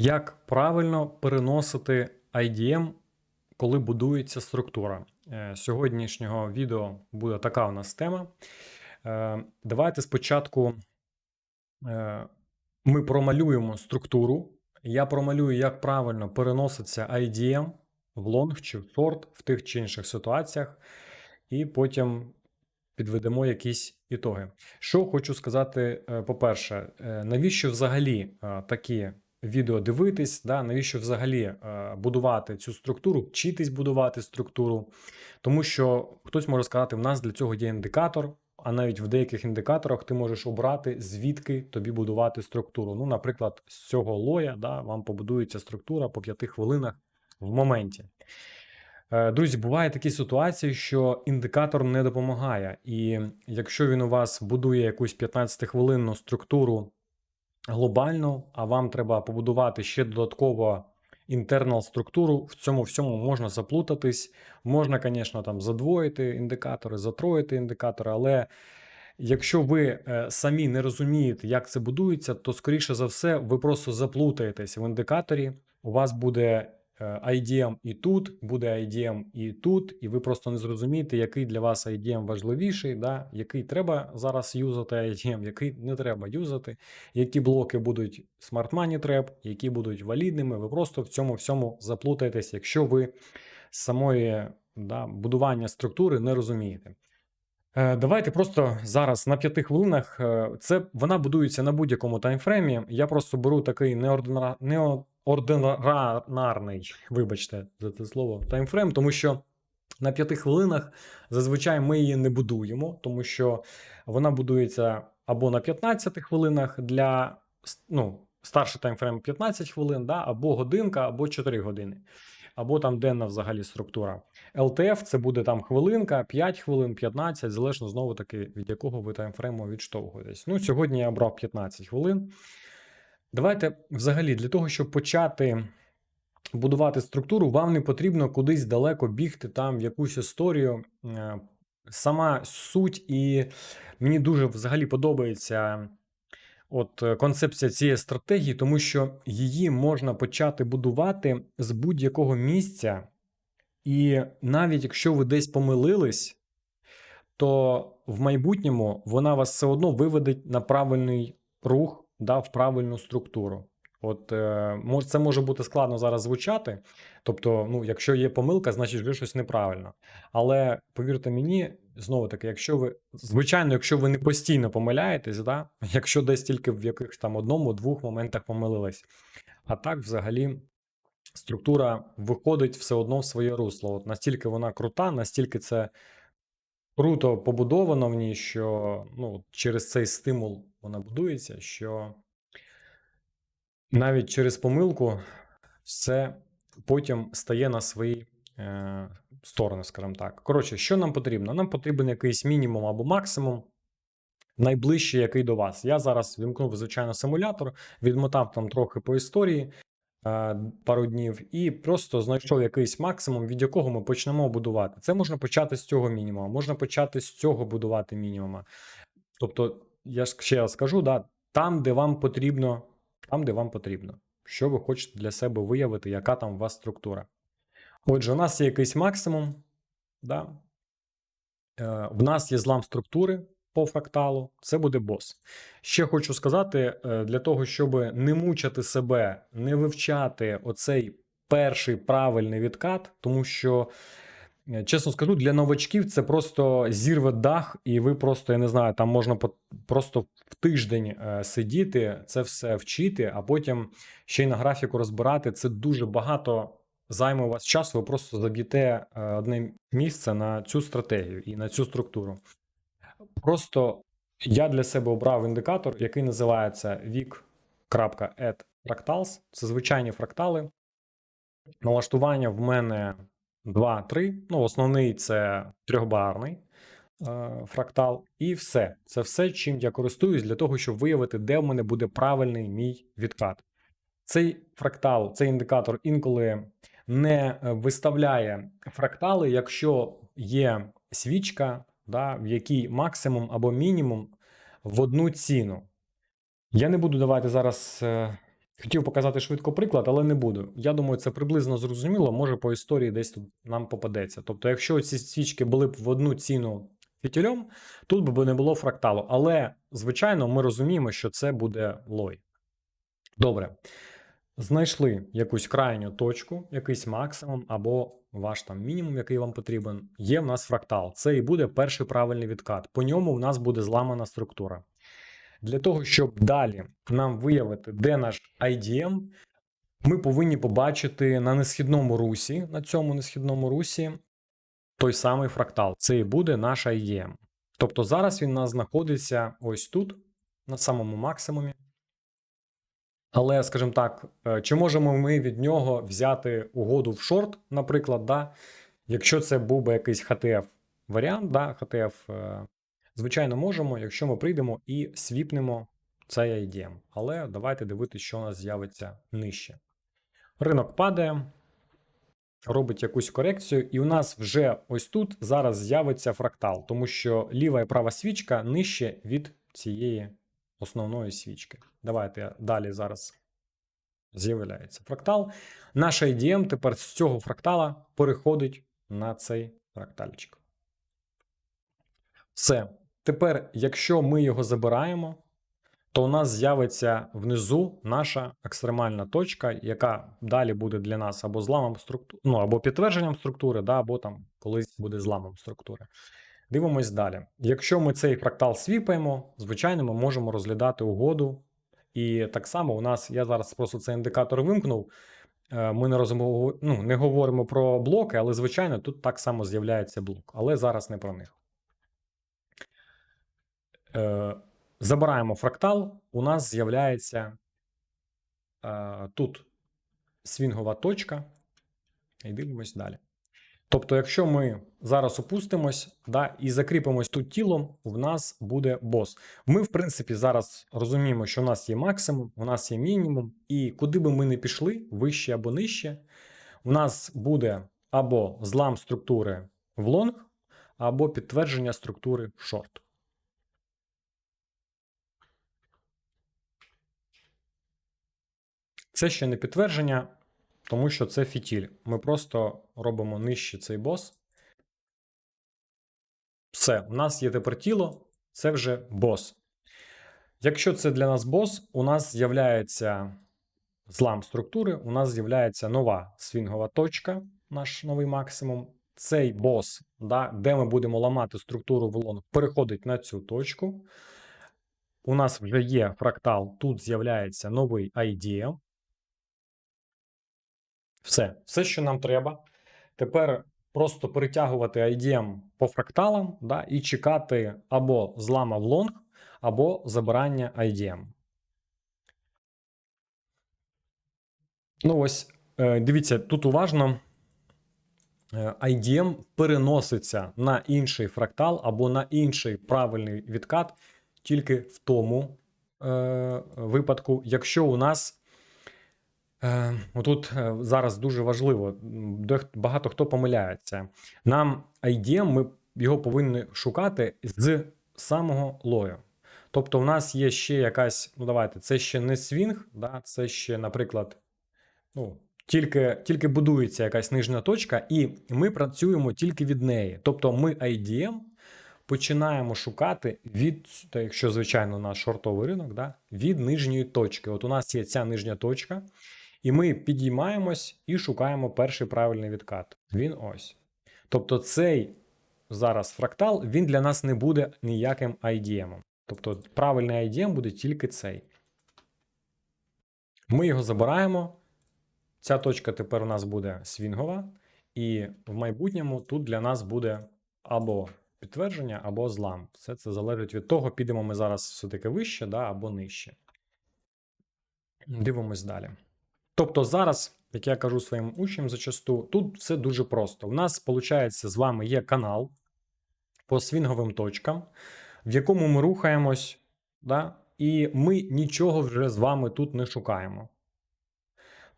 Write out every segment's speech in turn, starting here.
Як правильно переносити IDM, коли будується структура? Е, Сьогоднішнього відео буде така у нас тема. Е, Давайте спочатку е, ми промалюємо структуру. Я промалюю, як правильно переноситься IDM в лонг чи в шорт в тих чи інших ситуаціях, і потім підведемо якісь ітоги. Що хочу сказати, по-перше, навіщо взагалі такі відео дивитись, да? навіщо взагалі е, будувати цю структуру, вчитись будувати структуру, тому що хтось може сказати, в нас для цього є індикатор. А навіть в деяких індикаторах ти можеш обрати, звідки тобі будувати структуру. Ну, наприклад, з цього лоя да, вам побудується структура по 5 хвилинах в моменті. Е, Друзі, бувають такі ситуації, що індикатор не допомагає. І якщо він у вас будує якусь 15-хвилинну структуру глобальну, а вам треба побудувати ще додатково інтернал структуру, в цьому всьому можна заплутатись. Можна, звісно, там задвоїти індикатори, затроїти індикатори, але якщо ви е, самі не розумієте, як це будується, то скоріше за все ви просто заплутаєтесь в індикаторі. У вас буде IDM і тут, буде IDM і тут, і ви просто не зрозумієте, який для вас IDM важливіший, да? який треба зараз юзати IDM, який не треба юзати, які блоки будуть Smart Money Trap, які будуть валідними. Ви просто в цьому всьому заплутаєтесь, якщо ви самої да, будування структури не розумієте. Е, Давайте просто зараз на 5 хвилинах. е, Це вона будується на будь-якому таймфреймі. Я просто беру такий неординара, неординарний, вибачте за це слово, таймфрейм, тому що на 5 хвилинах зазвичай ми її не будуємо, тому що вона будується або на 15 хвилинах для ну, старший таймфрейм 15 хвилин, да, або годинка, або 4 години, або там денна взагалі структура. LTF це буде там хвилинка, 5 хвилин, 15, залежно знову таки від якого ви таймфрейму відштовхуєтесь. Ну, сьогодні я обрав 15 хвилин. Давайте взагалі для того, щоб почати будувати структуру, вам не потрібно кудись далеко бігти, там в якусь історію. Е, Сама суть, і мені дуже взагалі подобається от концепція цієї стратегії, тому що її можна почати будувати з будь-якого місця. І навіть якщо ви десь помилились, то в майбутньому вона вас все одно виведе на правильний рух, да, в правильну структуру. От е, це може бути складно зараз звучати. Тобто, ну, якщо є помилка, значить вже щось неправильно. Але повірте мені, знову таки, якщо ви, звичайно, якщо ви не постійно помиляєтесь, да, якщо десь тільки в якихось там одному-двох моментах помилились. А так, взагалі, структура виходить все одно в своє русло. От настільки вона крута, настільки це круто побудовано в ній, що ну, через цей стимул вона будується, що навіть через помилку все потім стає на свої е, сторони, скажімо так. Коротше, що нам потрібно? Нам потрібен якийсь мінімум або максимум. Найближчий, який до вас. Я зараз вімкнув, звичайно, симулятор, відмотав там трохи по історії е, пару днів, і просто знайшов якийсь максимум, від якого ми почнемо будувати. Це можна почати з цього мінімуму, можна почати з цього будувати мінімума. Тобто, я ще раз скажу, да, там, де вам потрібно, там, де вам потрібно, що ви хочете для себе виявити, яка там у вас структура. Отже, у нас є якийсь максимум, да? е, в нас є злам структури по фракталу, це буде бос. Ще хочу сказати, е, для того, щоб не мучити себе, не вивчати оцей перший правильний відкат, тому що, чесно скажу, для новачків це просто зірве дах, і ви просто, я не знаю, там можна просто в тиждень е, сидіти, це все вчити, а потім ще й на графіку розбирати. Це дуже багато займе у вас часу, ви просто заб'єте е, одне місце на цю стратегію і на цю структуру. Просто я для себе обрав індикатор, який називається vic.add Це звичайні фрактали. Налаштування в мене 2-3. Ну, основний це трьохбарний е, фрактал. І все. Це все, чим я користуюсь для того, щоб виявити, де в мене буде правильний мій відкат. Цей фрактал, цей індикатор інколи не е, виставляє фрактали, якщо є свічка, да, в якій максимум або мінімум в одну ціну. Я не буду давати зараз е, Хотів показати швидко приклад, але не буду. Я думаю, це приблизно зрозуміло, може по історії десь тут нам попадеться. Тобто, якщо ці свічки були б в одну ціну фітільом, тут би не було фракталу. Але, звичайно, ми розуміємо, що це буде лой. Добре. Знайшли якусь крайню точку, якийсь максимум, або ваш там мінімум, який вам потрібен. Є в нас фрактал. Це і буде перший правильний відкат. По ньому в нас буде зламана структура. Для того, щоб далі нам виявити, де наш IDM, ми повинні побачити на несхідному русі, на цьому несхідному русі, той самий фрактал. Це і буде наш IDM. Тобто зараз він у нас знаходиться ось тут, на самому максимумі. Але, скажімо так, е, чи можемо ми від нього взяти угоду в шорт, наприклад, да? якщо це був би якийсь HTF варіант, да? HTF, е, звичайно, можемо, якщо ми прийдемо і свіпнемо цей IDM. Але давайте дивитися, що у нас з'явиться нижче. Ринок падає, робить якусь корекцію, і у нас вже ось тут зараз з'явиться фрактал, тому що ліва і права свічка нижче від цієї основної свічки. Давайте далі зараз з'являється фрактал. Наш IDM тепер з цього фрактала переходить на цей фрактальчик. Все. Тепер, якщо ми його забираємо, то у нас з'явиться внизу наша екстремальна точка, яка далі буде для нас або зламом структури, ну або підтвердженням структури, да, або там колись буде зламом структури. Дивимось далі. Якщо ми цей фрактал свіпаємо, звичайно, ми можемо розглядати угоду. І так само у нас, я зараз просто цей індикатор вимкнув. е, Ми не розмов... ну, не говоримо про блоки, але, звичайно, тут так само з'являється блок. Але зараз не про них. Е, Забираємо фрактал, у нас з'являється е, тут свінгова точка. І дивимось далі. Тобто, якщо ми зараз опустимось да, і закріпимось тут тілом, в нас буде бос. Ми, в принципі, зараз розуміємо, що у нас є максимум, у нас є мінімум, і куди би ми не пішли, вище або нижче, у нас буде або злам структури в лонг, або підтвердження структури в шорт. Це ще не підтвердження, тому що це фітіль. Ми просто робимо нижче цей бос. Все, у нас є тепер тіло, це вже бос. Якщо це для нас бос, у нас з'являється злам структури, у нас з'являється нова свінгова точка, наш новий максимум. Цей бос, да, де ми будемо ламати структуру в лонг, переходить на цю точку. У нас вже є фрактал, тут з'являється новий IDM. Все, все, що нам треба. Тепер просто перетягувати IDM по фракталам да, і чекати або злама в лонг, або забирання IDM. Ну, ось, е, дивіться, тут уважно. Е, IDM переноситься на інший фрактал або на інший правильний відкат тільки в тому е, випадку, якщо у нас Отут е, зараз дуже важливо, дехто- багато хто помиляється. Нам IDM, ми його повинні шукати з самого лою. Тобто, в нас є ще якась, ну давайте, це ще не свінг, да, це ще, наприклад, ну, тільки, тільки будується якась нижня точка, і ми працюємо тільки від неї. Тобто, ми IDM починаємо шукати від, та якщо, звичайно, наш шортовий ринок, да, від нижньої точки. От у нас є ця нижня точка. І ми підіймаємось і шукаємо перший правильний відкат. Він ось. Тобто, цей зараз фрактал він для нас не буде ніяким IDM. Тобто, правильний IDM буде тільки цей. Ми його забираємо. Ця точка тепер у нас буде свінгова, і в майбутньому тут для нас буде або підтвердження, або злам. Все це залежить від того, підемо ми зараз все-таки вище да, або нижче. Дивимось далі. Тобто зараз, як я кажу своїм учням зачасту, тут все дуже просто. У нас, виходить, з вами є канал по свінговим точкам, в якому ми рухаємось, да? і ми нічого вже з вами тут не шукаємо.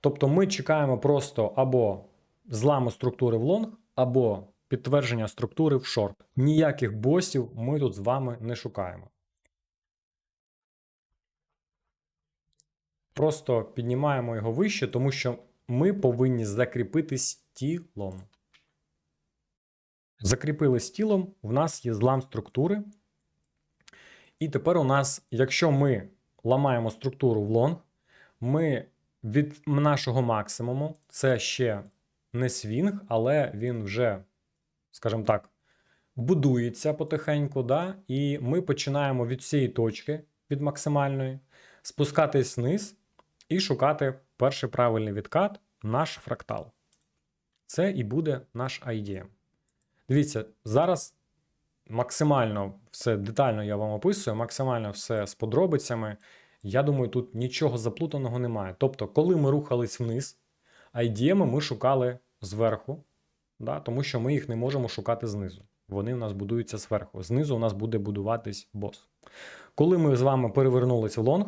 Тобто ми чекаємо просто або зламу структури в лонг, або підтвердження структури в шорт. Ніяких босів ми тут з вами не шукаємо. Просто піднімаємо його вище, тому що ми повинні закріпитись тілом. Закріпились тілом, в нас є злам структури. І тепер у нас, якщо ми ламаємо структуру в лонг, ми від нашого максимуму, це ще не свінг, але він вже, скажімо так, будується потихеньку, да? і ми починаємо від цієї точки, від максимальної, спускатись вниз і шукати перший правильний відкат, наш фрактал. Це і буде наш IDM. Дивіться, зараз максимально все детально я вам описую, максимально все з подробицями. Я думаю, тут нічого заплутаного немає. Тобто, коли ми рухались вниз, IDM ми шукали зверху, да, тому що ми їх не можемо шукати знизу. Вони у нас будуються зверху. Знизу у нас буде будуватись бос. Коли ми з вами перевернулися в лонг,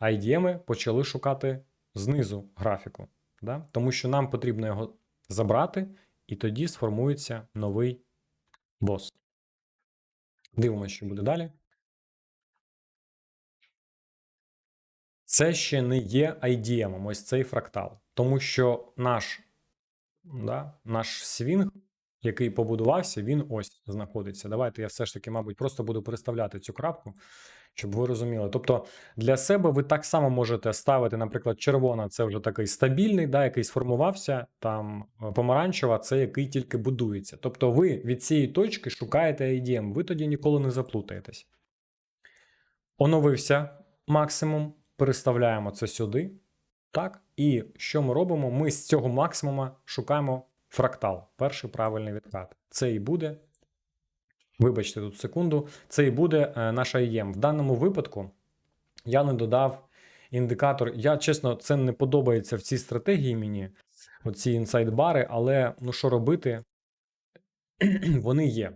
IDM почали шукати знизу графіку. Да? Тому що нам потрібно його забрати, і тоді сформується новий бос. Дивимося, що буде далі. Це ще не є IDM, ось цей фрактал. Тому що наш, да, наш свінг, який побудувався, він ось знаходиться. Давайте я все ж таки, мабуть, просто буду переставляти цю крапку, щоб ви розуміли. Тобто для себе ви так само можете ставити, наприклад, червона це вже такий стабільний, да, який сформувався, там е, помаранчева це який тільки будується. Тобто ви від цієї точки шукаєте IDM, ви тоді ніколи не заплутаєтесь. Оновився максимум, переставляємо це сюди. Так, і що ми робимо? Ми з цього максимума шукаємо фрактал, перший правильний відкат. Це і буде. Вибачте тут секунду, це і буде е, наш IEM. В даному випадку я не додав індикатор. Я чесно, це не подобається в цій стратегії мені, оці інсайд-бари, але ну що робити? Вони є.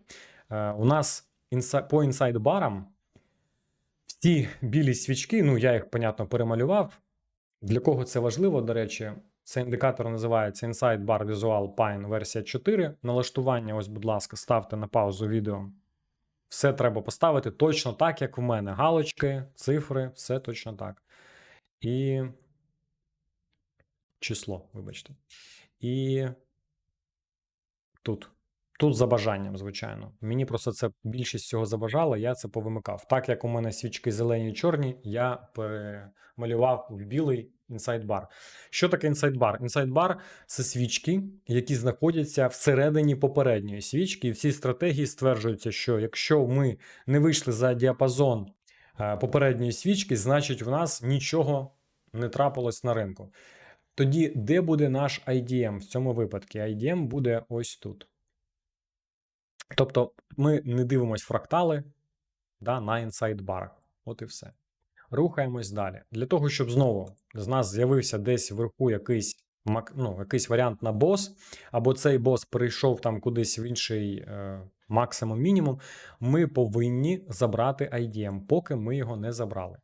Е, у нас по інсайд-барам всі білі свічки, ну я їх, понятно, перемалював. Для кого це важливо, до речі, цей індикатор називається Inside Bar Visual Pine версія 4. Налаштування, ось, будь ласка, ставте на паузу відео. Все треба поставити точно так, як в мене. Галочки, цифри, все точно так. І число, вибачте. І тут. Тут за бажанням, звичайно. Мені просто це більшість цього забажало, я це повимикав. Так як у мене свічки зелені і чорні, я перемалював в білий інсайдбар. Що таке інсайдбар? Інсайдбар це свічки, які знаходяться всередині попередньої свічки. І в цій стратегії стверджується, що якщо ми не вийшли за діапазон е, попередньої свічки, значить в нас нічого не трапилось на ринку. Тоді, де буде наш IDM в цьому випадку? IDM буде ось тут. Тобто ми не дивимося фрактали да, на інсайд-барах. От і все. Рухаємось далі. Для того, щоб знову з нас з'явився десь вверху якийсь ну, якийсь варіант на бос, або цей бос перейшов там кудись в інший е, максимум мінімум, ми повинні забрати IDM, поки ми його не забрали.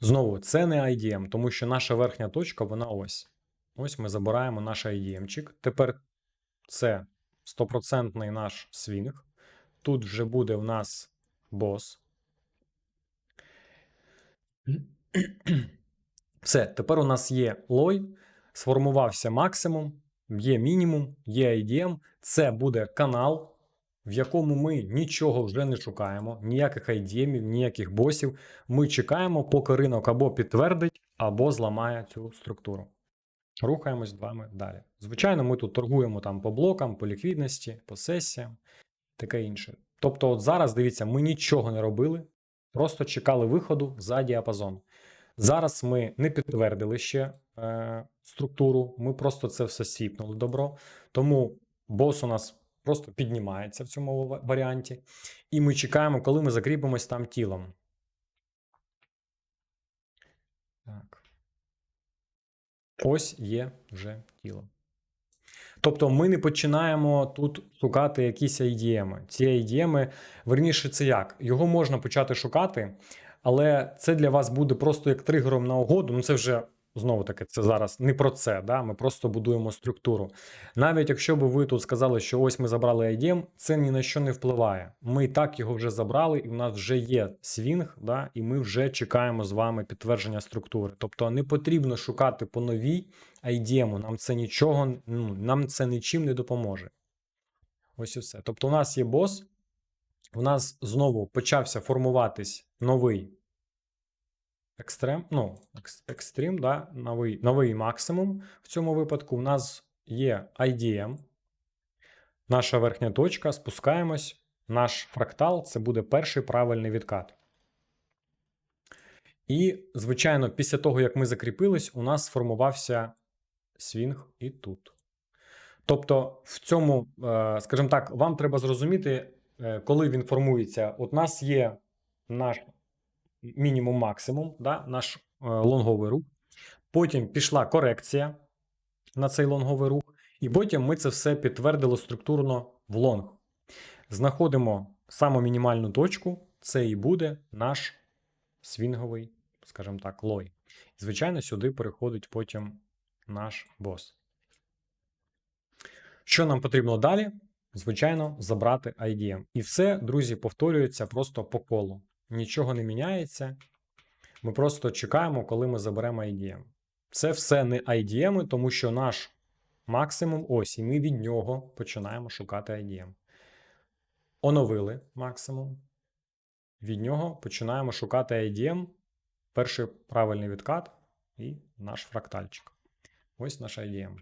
Знову, це не IDM, тому що наша верхня точка, вона ось. Ось ми забираємо наш IDM-чик. Тепер це стопроцентний наш свінг. Тут вже буде в нас бос. Все, тепер у нас є лой, сформувався максимум, є мінімум, є IDM. Це буде канал, в якому ми нічого вже не шукаємо, ніяких IDM, ніяких босів. Ми чекаємо, поки ринок або підтвердить, або зламає цю структуру. Рухаємось з вами далі. Звичайно, ми тут торгуємо там по блокам, по ліквідності, по сесіям, таке інше. Тобто, от зараз, дивіться, ми нічого не робили, просто чекали виходу за діапазон. Зараз ми не підтвердили ще е, структуру, ми просто це все сіпнули добро. Тому бос у нас просто піднімається в цьому варіанті. І ми чекаємо, коли ми закріпимось там тілом. Так. Ось є вже тіло. Тобто ми не починаємо тут шукати якісь IDM. Ці IDM, верніше, це як? Його можна почати шукати, але це для вас буде просто як тригером на угоду. Ну це вже знову таки, це зараз не про це. Да? Ми просто будуємо структуру. Навіть якщо б ви тут сказали, що ось ми забрали IDM, це ні на що не впливає. Ми і так його вже забрали, і в нас вже є свінг, да? і ми вже чекаємо з вами підтвердження структури. Тобто не потрібно шукати по новій IDM, нам це нічого, ну, нам це нічим не допоможе. Ось і все. Тобто, у нас є бос, у нас знову почався формуватись новий екстрем, ну, екстрім, да, новий, новий максимум. В цьому випадку у нас є IDM, наша верхня точка, спускаємось. Наш фрактал це буде перший правильний відкат. І, звичайно, після того, як ми закріпились, у нас сформувався свінг і тут. Тобто, в цьому, е, скажімо так, вам треба зрозуміти, е, коли він формується. От у нас є наш мінімум максимум, да, наш е, лонговий рух. Потім пішла корекція на цей лонговий рух, і потім ми це все підтвердили структурно в лонг. Знаходимо саму мінімальну точку, це і буде наш свінговий, скажімо так, лой. Звичайно, сюди переходить потім наш бос. Що нам потрібно далі? Звичайно, забрати IDM. І все, друзі, повторюється просто по колу. Нічого не міняється. Ми просто чекаємо, коли ми заберемо IDM. Це все не IDM, тому що наш максимум ось, і ми від нього починаємо шукати IDM. Оновили максимум. Від нього починаємо шукати IDM. Перший правильний відкат і наш фрактальчик. Ось наш IDM.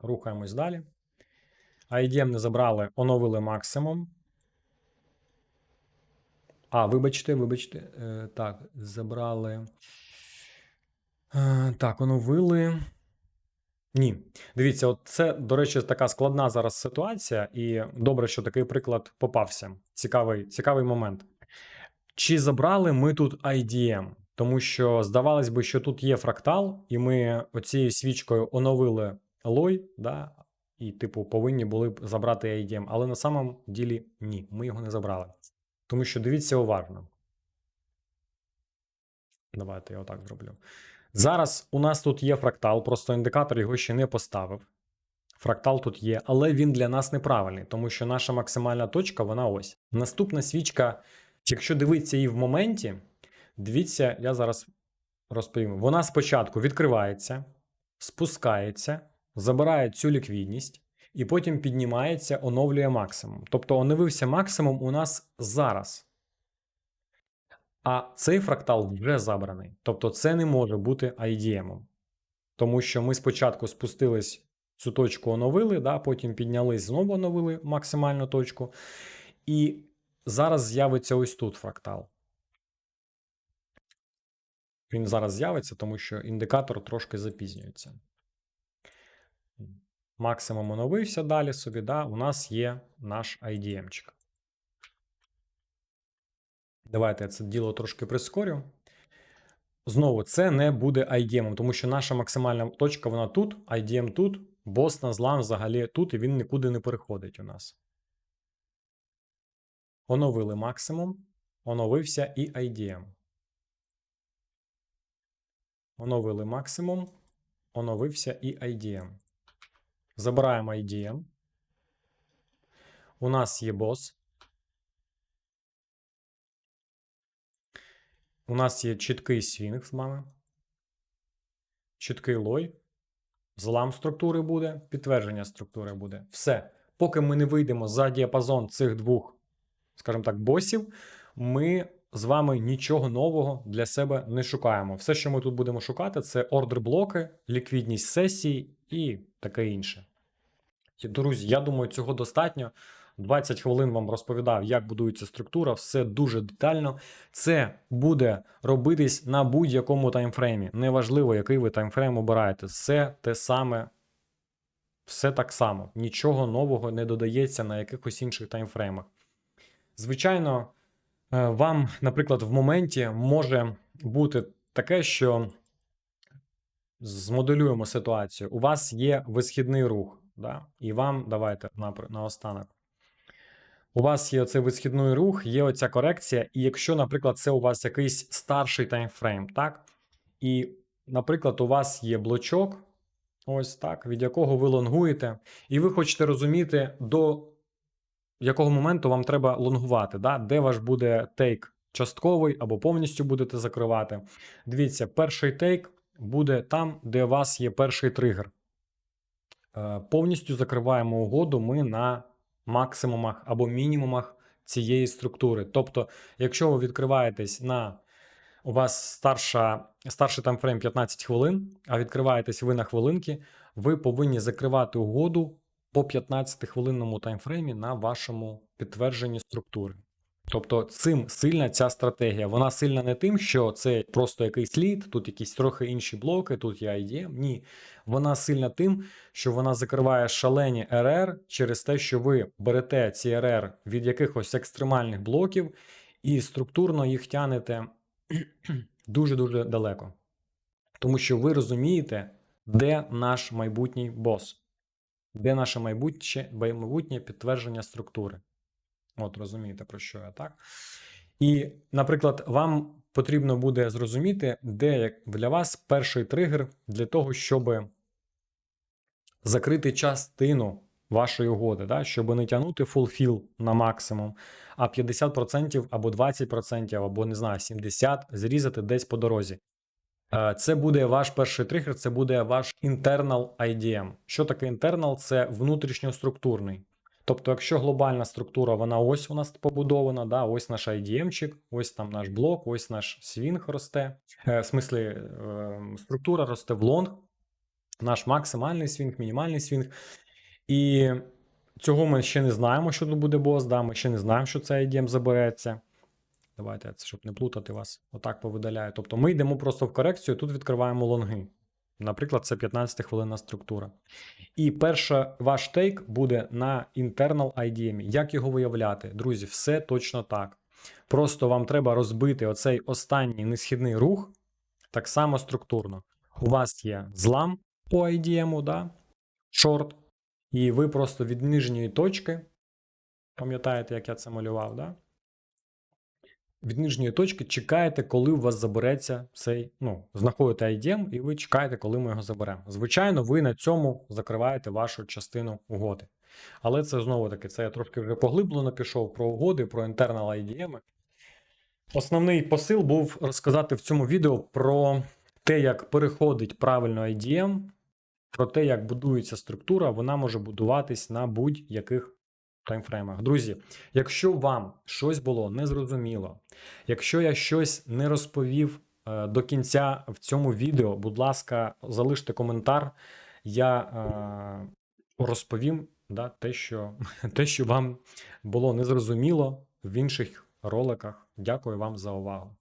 Рухаємось далі. IDM не забрали, оновили максимум. А, вибачте, вибачте. Е, так, забрали. Е, так, оновили. Ні. Дивіться, от це, до речі, така складна зараз ситуація, і добре, що такий приклад попався. Цікавий, цікавий момент. Чи забрали ми тут IDM? Тому що здавалось би, що тут є фрактал, і ми оцією свічкою оновили лой, да, і, типу, повинні були б забрати IDM. Але на самом ділі ні, ми його не забрали. Тому що дивіться уважно. Давайте я отак зроблю. Зараз у нас тут є фрактал, просто індикатор його ще не поставив. Фрактал тут є, але він для нас неправильний, тому що наша максимальна точка вона ось. Наступна свічка, якщо дивитися її в моменті, дивіться, я зараз розповім. Вона спочатку відкривається, спускається, забирає цю ліквідність, і потім піднімається, оновлює максимум. Тобто оновився максимум у нас зараз. А цей фрактал вже забраний. Тобто це не може бути IDM. Тому що ми спочатку спустились цю точку оновили, да, потім піднялись, знову оновили максимальну точку. І зараз з'явиться ось тут фрактал. Він зараз з'явиться, тому що індикатор трошки запізнюється. Максимум оновився далі собі, да, у нас є наш IDM-чик. Давайте я це діло трошки прискорю. Знову, це не буде IDM, тому що наша максимальна точка вона тут, IDM тут, бос на злам взагалі тут, і він нікуди не переходить у нас. Оновили максимум, оновився і IDM. Оновили максимум, оновився і IDM. Забираємо IDM. У нас є бос. У нас є чіткий свінг з вами. Чіткий лой. Злам структури буде, підтвердження структури буде. Все. Поки ми не вийдемо за діапазон цих двох, скажімо так, босів, ми з вами нічого нового для себе не шукаємо. Все, що ми тут будемо шукати, це ордер блоки, ліквідність сесії і таке інше. Друзі, я думаю, цього достатньо. 20 хвилин вам розповідав, як будується структура, все дуже детально. Це буде робитись на будь-якому таймфреймі. Неважливо, який ви таймфрейм обираєте. Все те саме, все так само. Нічого нового не додається на якихось інших таймфреймах. Звичайно, вам, наприклад, в моменті може бути таке, що змоделюємо ситуацію. У вас є висхідний рух, да? і вам давайте на, наостанок. У вас є оцей висхідний рух, є оця корекція, і якщо, наприклад, це у вас якийсь старший таймфрейм, так? І наприклад, у вас є блочок, ось так, від якого ви лонгуєте, і ви хочете розуміти, до якого моменту вам треба лонгувати, да? де ваш буде тейк частковий або повністю будете закривати. Дивіться, перший тейк буде там, де у вас є перший тригер. Е, Повністю закриваємо угоду ми на максимумах або мінімумах цієї структури. Тобто, якщо ви відкриваєтесь на у вас старша, старший таймфрейм 15 хвилин, а відкриваєтесь ви на хвилинки, ви повинні закривати угоду по 15-хвилинному таймфреймі на вашому підтвердженні структури. Тобто цим сильна ця стратегія. Вона сильна не тим, що це просто якийсь лід, тут якісь трохи інші блоки, тут є IDM. Ні. Вона сильна тим, що вона закриває шалені РР через те, що ви берете ці РР від якихось екстремальних блоків і структурно їх тянете дуже-дуже далеко. Тому що ви розумієте, де наш майбутній бос, де наше майбутнє, майбутнє підтвердження структури. От розумієте, про що я так. І, наприклад, вам потрібно буде зрозуміти, де для вас перший тригер для того, щоб закрити частину вашої угоди, да? щоб не тягнути фулфіл на максимум, а 50% або 20%, або не знаю, 70% зрізати десь по дорозі. Е, Це буде ваш перший тригер, це буде ваш internal IDM. Що таке internal? Це внутрішньоструктурний. Тобто, якщо глобальна структура, вона ось у нас побудована, да, ось наш IDM-чик, ось там наш блок, ось наш свінг росте. Е, в смислі, е, структура росте в лонг, наш максимальний свінг, мінімальний свінг. І цього ми ще не знаємо, що тут буде бос, да, ми ще не знаємо, що цей IDM забереться. Давайте, щоб не плутати вас, отак повидаляю. Тобто ми йдемо просто в корекцію, тут відкриваємо лонги. Наприклад, це 15 хвилинна структура. І перший ваш тейк буде на internal IDM. Як його виявляти? Друзі, все точно так. Просто вам треба розбити оцей останній несхідний рух так само структурно. У вас є злам по IDM, да? шорт, і ви просто від нижньої точки, пам'ятаєте, як я це малював, да? Від нижньої точки чекаєте, коли у вас забереться цей, ну, знаходите IDM, і ви чекаєте, коли ми його заберемо. Звичайно, ви на цьому закриваєте вашу частину угоди. Але це знову таки, це я трошки вже поглиблено пішов про угоди, про internal IDM. Основний посил був розказати в цьому відео про те, як переходить правильно IDM, про те, як будується структура, вона може будуватись на будь-яких таймфреймах. Друзі, якщо вам щось було незрозуміло, якщо я щось не розповів е, до кінця в цьому відео, будь ласка, залиште коментар, я е, розповім да, те, що, те, що вам було незрозуміло в інших роликах. Дякую вам за увагу.